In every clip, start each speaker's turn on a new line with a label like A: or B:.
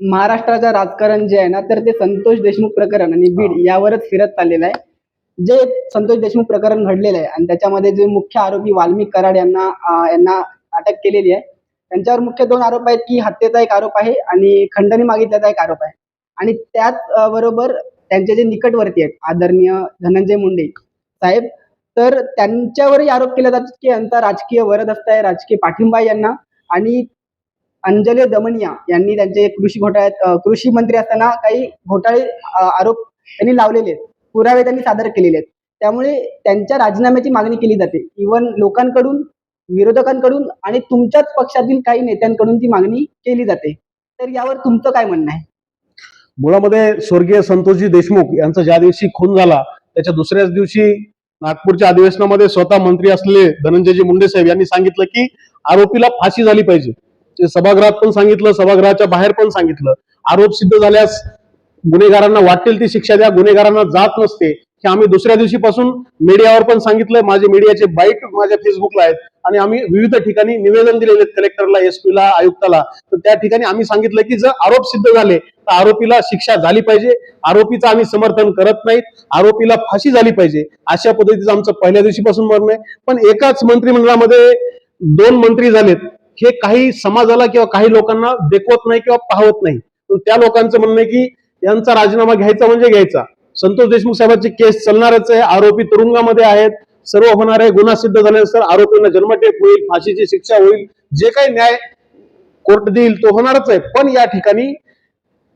A: महाराष्ट्राचं राजकारण जे आहे ना तर ते संतोष देशमुख प्रकरण आणि बीड यावरच फिरत चाललेलं आहे. जे संतोष देशमुख प्रकरण घडलेलं आहे आणि त्याच्यामध्ये जे मुख्य आरोपी वाल्मिक कराड यांना यांना अटक केलेली आहे. त्यांच्यावर मुख्य दोन आरोप आहेत की हत्येचा एक आरोप आहे आणि खंडणी मागितल्याचा एक आरोप आहे. आणि त्याच बरोबर त्यांचे जे निकटवर्ती आहेत आदरणीय धनंजय मुंडे साहेब तर त्यांच्यावरही आरोप केला जातो की यांचा राजकीय वरदहस्त आहे राजकीय पाठिंबा यांना. आणि अंजली दमनिया यांनी त्यांचे कृषी घोटाळ्यात कृषी मंत्री असताना काही घोटाळे आरोप त्यांनी लावलेले आहेत. पुरावे त्यांनी सादर केलेले आहेत. त्यामुळे त्यांच्या राजीनाम्याची मागणी केली जाते. इव्हन लोकांकडून विरोधकांकडून आणि तुमच्याच पक्षातील काही नेत्यांकडून ती मागणी केली जाते. तर यावर तुमचं काय म्हणणं आहे?
B: मुळामध्ये स्वर्गीय संतोषजी देशमुख यांचा ज्या दिवशी खून झाला त्याच्या दुसऱ्याच दिवशी नागपूरच्या अधिवेशनामध्ये स्वतः मंत्री असलेले धनंजयजी मुंडे साहेब यांनी सांगितलं की आरोपीला फाशी झाली पाहिजे. सभागृहात पण सांगितलं सभागृहाच्या बाहेर पण सांगितलं. आरोप सिद्ध झाल्यास गुन्हेगारांना वाटेल ती शिक्षा द्या गुन्हेगारांना जात नसते. हे आम्ही दुसऱ्या दिवशीपासून मीडियावर पण सांगितलं माझे मीडियाचे बाईट माझ्या फेसबुकला आहेत. आणि आम्ही विविध ठिकाणी निवेदन दिलेले आहेत कलेक्टरला एसपीला आयुक्ताला. तर त्या ठिकाणी आम्ही सांगितलं की जर आरोप सिद्ध झाले तर आरोपीला शिक्षा झाली पाहिजे. आरोपीचं आम्ही समर्थन करत नाहीत. आरोपीला फाशी झाली पाहिजे. अशा पद्धतीचं आमचं पहिल्या दिवशीपासून म्हणणं आहे. पण एकाच मंत्रिमंडळामध्ये दोन मंत्री झालेत. हे काही समाजाला किंवा काही लोकांना देखवत नाही किंवा पाहवत नाही. त्या लोकांचं म्हणणं आहे की यांचा राजीनामा घ्यायचा म्हणजे घ्यायचा. संतोष देशमुख साहेबांची केस चालणारच आहे. आरोपी तुरुंगामध्ये आहेत. सर्व होणार आहे. गुन्हा सिद्ध झाल्यानंतर आरोपींना जन्मठेप होईल फाशीची शिक्षा होईल. जे काही न्याय कोर्ट देईल तो होणारच आहे. पण या ठिकाणी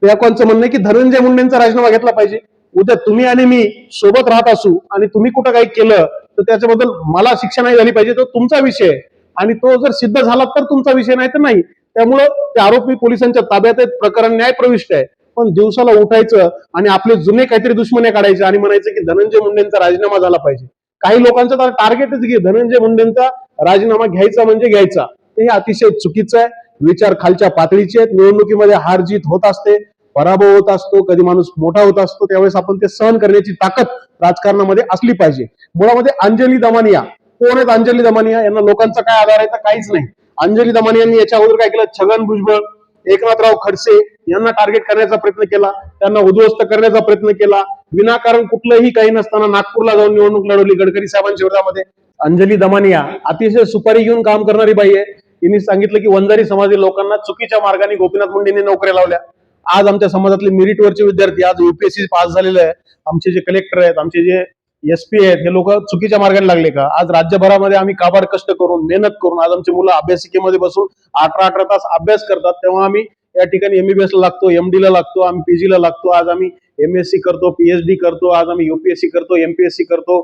B: लोकांचं म्हणणं आहे की धनंजय मुंडेंचा राजीनामा घेतला पाहिजे. उद्या तुम्ही आणि मी सोबत राहत असू आणि तुम्ही कुठं काही केलं तर त्याच्याबद्दल मला शिक्षा नाही झाली पाहिजे. तो तुमचा विषय आहे. आणि तो जर सिद्ध झाला तर तुमचा विषय नाही तर नाही. त्यामुळं ते आरोपी पोलिसांच्या ताब्यात आहेत. प्रकरण न्यायप्रविष्ट आहे. पण दिवसाला उठायचं आणि आपले जुने काहीतरी दुश्मने काढायचे आणि म्हणायचं की धनंजय मुंडेंचा राजीनामा झाला पाहिजे. काही लोकांचा तर टार्गेटच की धनंजय मुंडेंचा राजीनामा घ्यायचा म्हणजे घ्यायचा. हे अतिशय चुकीचं आहे. विचार खालच्या पातळीचे आहेत. निवडणुकीमध्ये हार जीत होत असते. पराभव होत असतो. कधी माणूस मोठा होत असतो. त्यावेळेस आपण ते सहन करण्याची ताकद राजकारणामध्ये असली पाहिजे. मुळामध्ये अंजली दमानिया कोण आहेत अंजली दमानिया यांना लोकांचा काय आधार आहे तर काहीच नाही. अंजली दमानिया यांनी याच्या अगोदर काय केलं? छगन भुजबळ एकनाथराव खडसे यांना टार्गेट करण्याचा प्रयत्न केला. त्यांना उद्ध्वस्त करण्याचा प्रयत्न केला. विनाकारण कुठलंही काही नसताना नागपूरला जाऊन निवडणूक लढवली गडकरी साहेबांच्या विरोधामध्ये. अंजली दमानिया अतिशय सुपारी घेऊन काम करणारी बाई आहे. तिने सांगितलं की वंजारी समाजातील लोकांना चुकीच्या मार्गाने गोपीनाथ मुंडेंनी नोकऱ्या लावल्या. आज आमच्या समाजातले मेरिटवरचे विद्यार्थी आज युपीएससी पास झालेले आहे. आमचे जे कलेक्टर आहेत आमचे जे एसपी आहेत हे लोक चुकीच्या मार्गाने लागले का? आज राज्यभरामध्ये आम्ही काबाड कष्ट करून मेहनत करून आज आमची मुलं अभ्यासिकेमध्ये बसून अठरा अठरा तास अभ्यास करतात तेव्हा आम्ही या ठिकाणी एमबीबीएस ला लागतो एमडी ला लागतो आम्ही पीजी ला लागतो आज आम्ही एमएससी करतो पीएचडी करतो आज आम्ही युपीएससी करतो एमपीएससी करतो.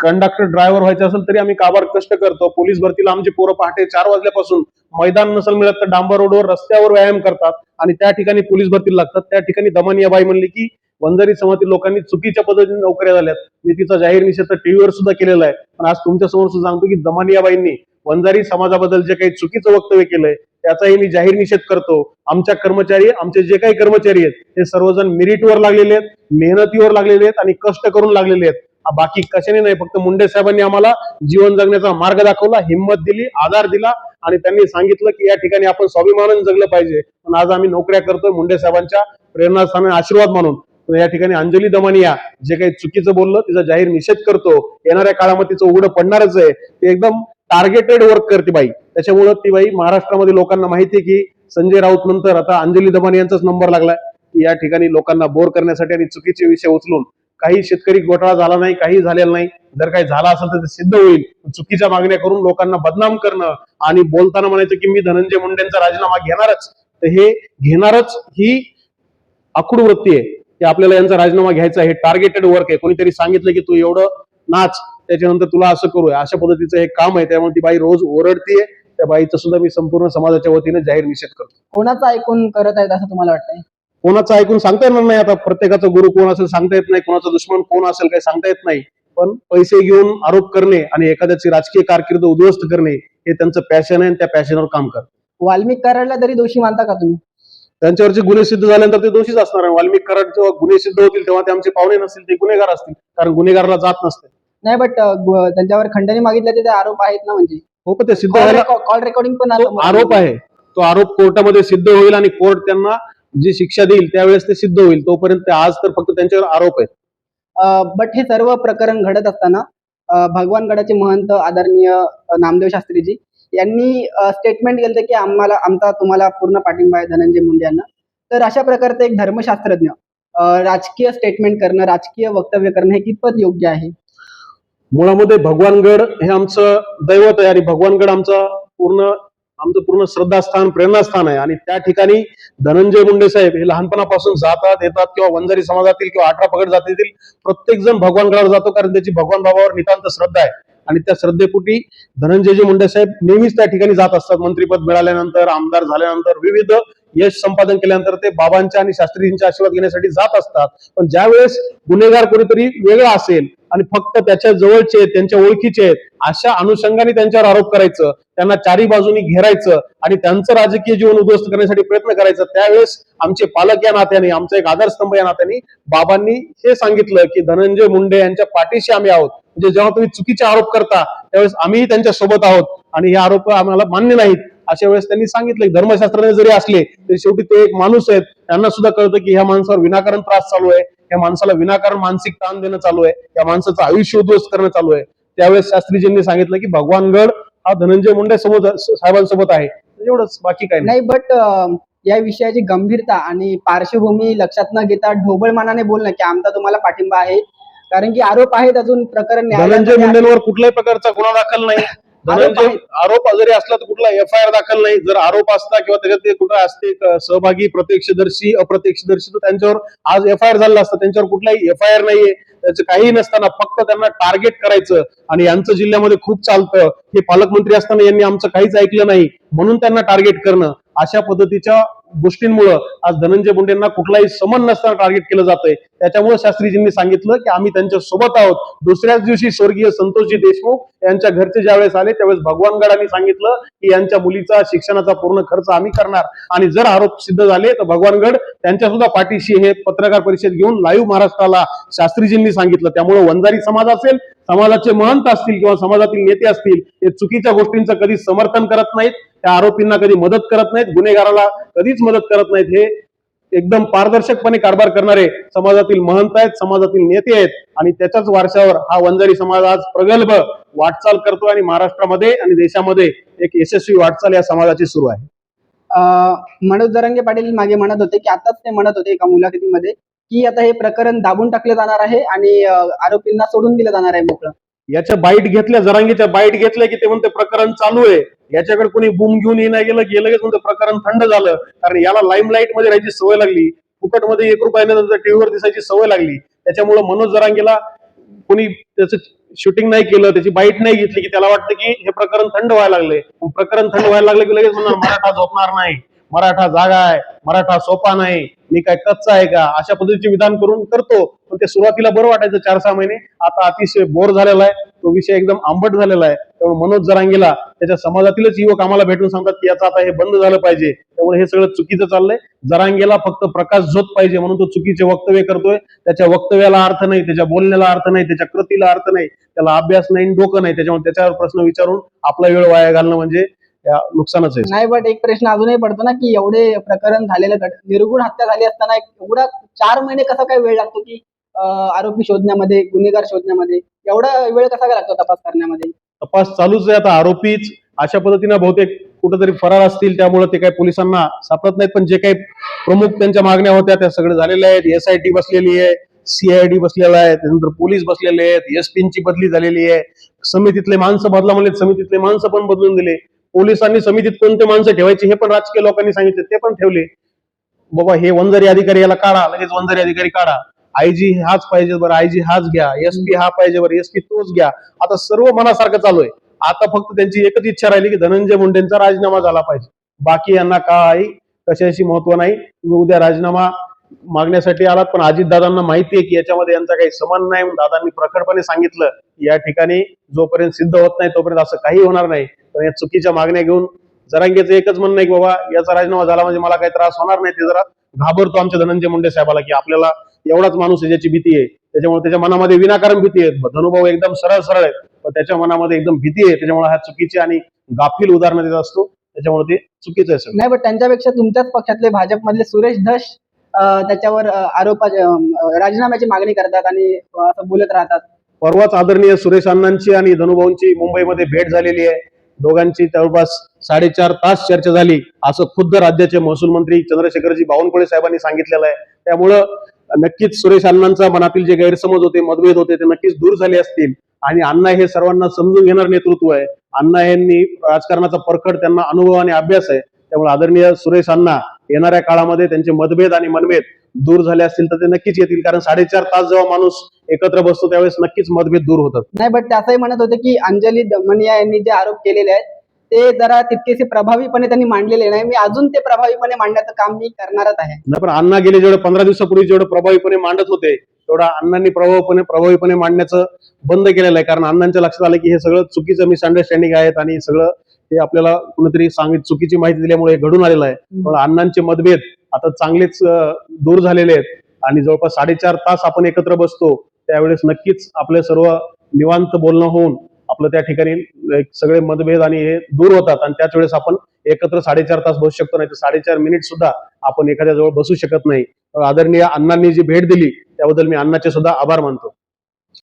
B: कंडक्टर ड्रायव्हर व्हायचं असेल तरी आम्ही काबाड कष्ट करतो. पोलीस भरतीला आमची पोरं पहाटे चार वाजल्यापासून मैदान नसेल मिळत तर डांबर रोडवर रस्त्यावर व्यायाम करतात आणि त्या ठिकाणी पोलीस भरतीला लागतात. त्या ठिकाणी दमनियाबाई म्हणली की वंजारी समाजातील लोकांनी चुकीच्या पद्धतीने नोकऱ्या झाल्यात. मी तिचा जाहीर निषेध टीव्हीवर सुद्धा केलेला आहे. पण आज तुमच्यासमोर सुद्धा सांगतो की दमानियाबाईंनी वंजारी समाजाबद्दल जे काही चुकीचं वक्तव्य केलंय त्याचाही मी जाहीर निषेध करतो. आमच्या कर्मचारी आमचे जे काही कर्मचारी आहेत ते सर्वजण मेरिटवर लागलेले आहेत मेहनतीवर लागलेले आहेत आणि कष्ट करून लागलेले आहेत. बाकी कशाने नाही फक्त मुंडे साहेबांनी आम्हाला जीवन जगण्याचा मार्ग दाखवला हिंमत दिली आधार दिला आणि त्यांनी सांगितलं की या ठिकाणी आपण स्वाभिमानाने जगलं पाहिजे. पण आज आम्ही नोकऱ्या करतोय मुंडे साहेबांच्या प्रेरणास्थान आशीर्वाद म्हणून या ठिकाणी अंजली दमानिया जे काही चुकीचं बोललं तिचा जाहीर निषेध करतो. येणाऱ्या काळामध्ये तिचं उघडं पडणारच आहे. ते एकदम टार्गेटेड वर्क करते बाई. त्याच्यामुळं ती बाई महाराष्ट्रामध्ये लोकांना माहिती आहे की संजय राऊत नंतर आता अंजली दमानियांचाच नंबर लागलाय. की या ठिकाणी लोकांना बोर करण्यासाठी आणि चुकीचे विषय उचलून काही शेतकरी घोटाळा झाला नाही काही झालेला नाही. जर काही झाला असेल तर ते सिद्ध होईल. चुकीच्या मागण्या करून लोकांना बदनाम करणं आणि बोलताना म्हणायचं की मी धनंजय मुंडेंचा राजीनामा घेणारच. तर हे घेणारच ही आखूड वृत्ती आहे. की आपल्याला यांचा राजीनामा घ्यायचा हे टार्गेटेड वर्क आहे. कोणीतरी सांगितलं की तू एवढं नाच त्याच्यानंतर तुला असं करू अशा पद्धतीचं हे काम आहे त्यामुळे ती बाई रोज ओरडतीये. त्या बाईचं सुद्धा मी संपूर्ण समाजाच्या वतीने जाहीर निषेध करतो.
A: कोणाचं ऐकून करत आहेत असं तुम्हाला वाटतंय?
B: कोणाचं ऐकून सांगता येणार नाही आता. प्रत्येकाचा गुरु कोण असेल सांगता येत नाही. कोणाचा दुश्मन कोण असेल काही सांगता येत नाही. पण पैसे घेऊन आरोप करणे आणि एखाद्याची राजकीय कारकीर्द उद्ध्वस्त करणे हे त्यांचं पॅशन आहे आणि त्या पॅशनवर काम करतात.
A: वाल्मिक कराडला तरी दोषी मानता का तुम्ही?
B: त्यांच्यावरचे गुन्हे सिद्ध झाल्यानंतर ते दोषीच असणार आहे. वाल्मिक कराड जेव्हा गुन्हे सिद्ध होतील तेव्हा ते आमचे पाहुणे नसतील ते गुन्हेगार असतील. कारण गुन्हेगाराला जात नसते.
A: नाही बट त्यांच्यावर खंडणी मागितल्याचे ते आरोप आहेत ना म्हणजे?
B: हो पण ते सिद्ध व्हायला
A: कॉल रेकॉर्डिंग पण
B: आरोप आहे. तो आरोप कोर्टामध्ये सिद्ध होईल आणि कोर्ट त्यांना जी शिक्षा देईल त्यावेळेस ते सिद्ध होईल. तोपर्यंत आज तर फक्त त्यांच्यावर आरोप आहेत.
A: बट हे सर्व प्रकरण घडत असताना अ, भगवानगडाचे महंत आदरणीय नामदेव शास्त्रीजी यांनी स्टेटमेंट केलं की आम्हाला आमचा तुम्हाला पूर्ण पाठिंबा आहे धनंजय मुंडे यांना. तर अशा प्रकारचं एक धर्मशास्त्रज्ञ राजकीय स्टेटमेंट करणं राजकीय वक्तव्य करणं हे कितपत योग्य आहे?
B: मुळामध्ये भगवानगड हे आमचं दैवत आहे आणि भगवानगड आमचं पूर्ण आमचं पूर्ण श्रद्धास्थान प्रेरणास्थान आहे. आणि त्या ठिकाणी धनंजय मुंडे साहेब हे लहानपणापासून जातात येतात किंवा वंजारी समाजातील किंवा अठरा पगड जातीतील प्रत्येक जण भगवानगडावर जातो कारण त्याची भगवान बाबावर नितांत श्रद्धा आहे. आणि त्या श्रद्धेपोटी धनंजयजी मुंडे साहेब नेहमीच त्या ठिकाणी जात असतात. मंत्रीपद मिळाल्यानंतर आमदार झाल्यानंतर विविध यश संपादन केल्यानंतर ते बाबांच्या आणि शास्त्रीजींचे आशीर्वाद घेण्यासाठी जात असतात. पण ज्यावेळेस गुन्हेगार कोणीतरी वेगळा असेल आणि फक्त त्याच्या जवळचे आहेत, त्यांच्या ओळखीचे आहेत अशा अनुषंगाने त्यांच्यावर आरोप करायचं त्यांना चारी बाजूनी घेरायचं आणि त्यांचं राजकीय जीवन उद्ध्वस्त करण्यासाठी प्रयत्न करायचं त्यावेळेस आमचे पालक या नात्याने आमचा एक आधारस्तंभ या नात्याने बाबांनी हे सांगितलं की धनंजय मुंडे यांच्या पाठीशी आम्ही आहोत. म्हणजे जेव्हा तुम्ही चुकीचे आरोप करता त्यावेळेस आम्हीही त्यांच्यासोबत आहोत आणि हे आरोप आम्हाला मान्य नाहीत. अशा वेळेस त्यांनी सांगितलं की धर्मशास्त्राने जरी असले तरी शेवटी ते एक माणूस आहेत. त्यांना सुद्धा कळतं की ह्या माणसावर विनाकारण त्रास चालू आहे. या माणसाला विनाकारण मानसिक ताण देणं चालू आहे. या माणसाचं आयुष्य उद्ध्वस्त करणं चालू आहे. त्यावेळेस शास्त्रीजींनी सांगितलं की भगवानगड हा धनंजय मुंडे सोबत साहेबांसोबत आहे. एवढंच बाकी काही नाही.
A: नाही बट या विषयाची गंभीरता आणि पार्श्वभूमी लक्षात न घेता ढोबळमानाने बोलणं की आमचा तुम्हाला पाठिंबा आहे. कारण की आरोप आहेत अजून प्रकरण
B: धनंजय मुंडेंवर कुठल्याही प्रकारचा गुन्हा दाखल नाही. धनंजय
A: आहे.
B: आरोप जरी असला तर कुठला एफ आय आर दाखल नाही. जर आरोप असता किंवा त्याच्यात ते कुठं असते क- सहभागी प्रत्यक्षदर्शी अप्रत्यक्षदर्शी तर त्यांच्यावर आज एफ आय आर झाला असता त्यांच्यावर कुठलाही एफ आय आर नाहीये. त्याचं काहीही नसताना फक्त त्यांना टार्गेट करायचं आणि यांचं जिल्ह्यामध्ये खूप चालतं. हे पालकमंत्री असताना यांनी आमचं काहीच ऐकलं नाही. म्हणून त्यांना टार्गेट करणं. अशा पद्धतीच्या गोष्टींमुळं आज धनंजय मुंडेंना कुठलाही समन नसताना टार्गेट केलं जातंय. त्याच्यामुळे शास्त्रीजींनी सांगितलं की आम्ही त्यांच्यासोबत आहोत. दुसऱ्याच दिवशी स्वर्गीय संतोषजी देशमुख यांच्या घरचे ज्यावेळेस आले त्यावेळेस भगवानगडांनी सांगितलं की यांच्या मुलीचा शिक्षणाचा पूर्ण खर्च आम्ही करणार. आणि जर आरोप सिद्ध झाले तर भगवानगड त्यांच्या सुद्धा पाठीशी हे पत्रकार परिषद घेऊन लाईव्ह महाराष्ट्राला शास्त्रीजींनी सांगितलं. त्यामुळे वंजारी समाज असेल समाजाचे महंत असतील किंवा समाजातील नेते असतील हे चुकीच्या गोष्टींचं कधी समर्थन करत नाहीत त्या आरोपींना कधी मदत करत नाहीत गुन्हेगाराला कधीच मदत करत नाहीत हे एकदम पारदर्शकपणे कारभार करणारे समाजातील महंत आहेत समाजातील नेते आहेत आणि त्याच्याच वारशावर हा वंजारी समाज आज प्रगल्भ वाटचाल करतो आणि महाराष्ट्रामध्ये आणि देशामध्ये एक यशस्वी वाटचाल या समाजाची सुरू आहे.
A: मनोज जरंगे पाटील मागे म्हणत होते की आताच ते म्हणत होते एका मुलाखतीमध्ये की आता हे प्रकरण दाबून टाकले जाणार आहे आणि आरोपींना सोडून दिलं जाणार आहे मोकळं.
B: याच्या बाईट घेतल्या जरांगीच्या बाईट घेतल्या की ते म्हणते प्रकरण चालू आहे. याच्याकडे कोणी बूम घेऊन ये नाही गेलं की लगेच म्हणते प्रकरण थंड झालं. कारण याला लाईमलाईटमध्ये राहायची सवय लागली. फुकटमध्ये एक रुपयाने टीव्हीवर दिसायची सवय लागली. त्याच्यामुळे मनोज जरांगीला कोणी त्याचं शूटिंग नाही केलं त्याची बाईट नाही घेतली की त्याला वाटतं की हे प्रकरण थंड व्हायला लागले प्रकरण थंड व्हायला लागलं की लगेच म्हणणार मराठा झोपणार नाही. मराठा जागा आहे मराठा सोपा नाही मी काय कच्चा आहे का? अशा पद्धतीचे विधान करून करतो. पण ते सुरुवातीला बरं वाटायचं चार सहा महिने. आता अतिशय बोर झालेला आहे. तो विषय एकदम आंबट झालेला आहे. त्यामुळे मनोज जरांगीला त्याच्या समाजातीलच युवक आम्हाला भेटून सांगतात की याचं आता हे बंद झालं पाहिजे. त्यामुळे हे सगळं चुकीचं चाललंय. जरांगेला फक्त प्रकाश झोत पाहिजे म्हणून तो चुकीचे वक्तव्य करतोय. त्याच्या वक्तव्याला अर्थ नाही त्याच्या बोलण्याला अर्थ नाही त्याच्या कृतीला अर्थ नाही त्याला अभ्यास नाही डोकं नाही. त्याच्यामुळे त्याच्यावर प्रश्न विचारून आपला वेळ वाया घालणं म्हणजे नुकसानच आहे.
A: नाही बट एक प्रश्न अजूनही पडतो ना की एवढे प्रकरण झालेलं निर्गुण हत्या झाली असताना एक एवढा चार महिने कसा काय वेळ लागतो की आरोपी शोधण्यामध्ये गुन्हेगार शोधण्यामध्ये एवढा वेळ कसा काय लागतो तपास करण्यामध्ये?
B: तपास चालूच आहे आता आरोपीच अशा पद्धतीनं बहुतेक कुठेतरी फरार असतील त्यामुळे ते काही पोलिसांना सापडत नाहीत पण जे काही प्रमुख त्यांच्या मागण्या होत्या त्या सगळे झालेल्या आहेत. एसआयटी बसलेली आहे सीआयडी बसलेला आहे त्यानंतर पोलीस बसलेले आहेत एसपीची बदली झालेली आहे. समितीतले माणसं बदला म्हणले समितीतले माणसं पण बदलून दिले. पोलिसांनी समितीत कोणते माणसं ठेवायचे हे पण राजकीय लोकांनी सांगितले ते पण ठेवले. बाबा हे वंजारी अधिकारी याला काढा लगेच वंजारी अधिकारी काढा. आयजी हाच पाहिजे बरं आयजी हाच घ्या एसपी हा पाहिजे बरं एसपी तोच घ्या. आता सर्व मनासारखं चालू आहे आता फक्त त्यांची एकच इच्छा राहिली की धनंजय मुंडेंचा राजीनामा झाला पाहिजे. बाकी यांना काही कशाशी महत्त्व नाही. तुम्ही उद्या राजीनामा मागण्यासाठी आलात पण अजितदादांना माहिती आहे की याच्यामध्ये यांचा काही समान नाही. म्हणून दादांनी प्रखरपणे सांगितलं या ठिकाणी जोपर्यंत सिद्ध होत नाही तोपर्यंत असं काही होणार नाही. पण या चुकीच्या मागण्या घेऊन जरांगेचं एकच म्हणणं आहे की बाबा याचा राजीनामा झाला म्हणजे मला काही त्रास होणार नाही ते जरा घाबरतो आमच्या धनंजय मुंडे साहेबाला की आपल्याला एवढाच माणूस आहे ज्याची भीती आहे. त्याच्यामुळे त्याच्या मनामध्ये विनाकारण भीती आहे. धनुभाऊ एकदम सरळ सरळ आहेत पण त्याच्या मनामध्ये एकदम भीती आहे. त्याच्यामुळे हा चुकीची आणि गाफील उदाहरणं देत असतो. त्याच्यामुळे ते चुकीचं आहे
A: नाही पण त्यांच्यापेक्षा तुमच्याच पक्षातले भाजपमधले सुरेश धस अं, त्याच्यावर आरोपा राजीनाम्याची मागणी करतात आणि असं बोलत राहतात.
B: परवाच आदरणीय सुरेश अण्णांची आणि धनुभाऊंची मुंबईमध्ये भेट झालेली आहे. दोघांची जवळपास साडेचार तास चर्चा झाली. असं खुद्द राज्याचे महसूल मंत्री चंद्रशेखरजी बावनकुळे साहेबांनी सांगितलेलं आहे. त्यामुळं नक्कीच सुरेश अण्णांचा मनातील जे गैरसमज होते मतभेद होते ते नक्कीच दूर झाले असतील. आणि अण्णा हे सर्वांना समजून घेणार नेतृत्व आहे. अण्णा यांनी राजकारणाचा परखड त्यांना अनुभव आणि अभ्यास आहे. त्यामुळे आदरणीय सुरेश अण्णा येणाऱ्या काळामध्ये त्यांचे मतभेद आणि मनभेद दूर झाले असतील तर ते नक्कीच येतील. कारण साडेचार तास जेव्हा माणूस एकत्र बसतो त्यावेळेस नक्कीच मतभेद दूर होतात.
A: नाही बट ते असंही म्हणत होते की अंजली दमनिया यांनी जे आरोप केलेले आहेत ते जरा तितकेसे प्रभावीपणे त्यांनी मांडलेले नाही. मी अजून ते प्रभावीपणे मांडण्याचं काम मी करणारच आहे.
B: नाही पण अण्णा गेले जेवढे पंधरा दिवसापूर्वी जेवढं प्रभावीपणे मांडत होते तेवढा अण्णांनी प्रभावीपणे प्रभावीपणे मांडण्याचं बंद केलेलं आहे. कारण अण्णांच्या लक्षात आलं की हे सगळं चुकीचं मिसअंडरस्टँडिंग आहेत आणि सगळं हे आपल्याला कुणीतरी सांगित चुकीची माहिती दिल्यामुळे हे घडून आलेलं आहे. पण अण्णांचे मतभेद आता चांगलेच दूर झालेले आहेत. आणि जवळपास साडेचार तास आपण एकत्र बसतो त्यावेळेस नक्कीच आपले सर्व निवांत बोलणं होऊन आपलं त्या ठिकाणी सगळे मतभेद आणि हे दूर होतात. आणि त्याच वेळेस आपण एकत्र साडेचार तास बसू शकतो नाही तर साडेचार मिनिट सुद्धा आपण एखाद्या जवळ बसू शकत नाही. आदरणीय अण्णांनी जी भेट दिली त्याबद्दल मी अण्णाचे सुद्धा आभार मानतो.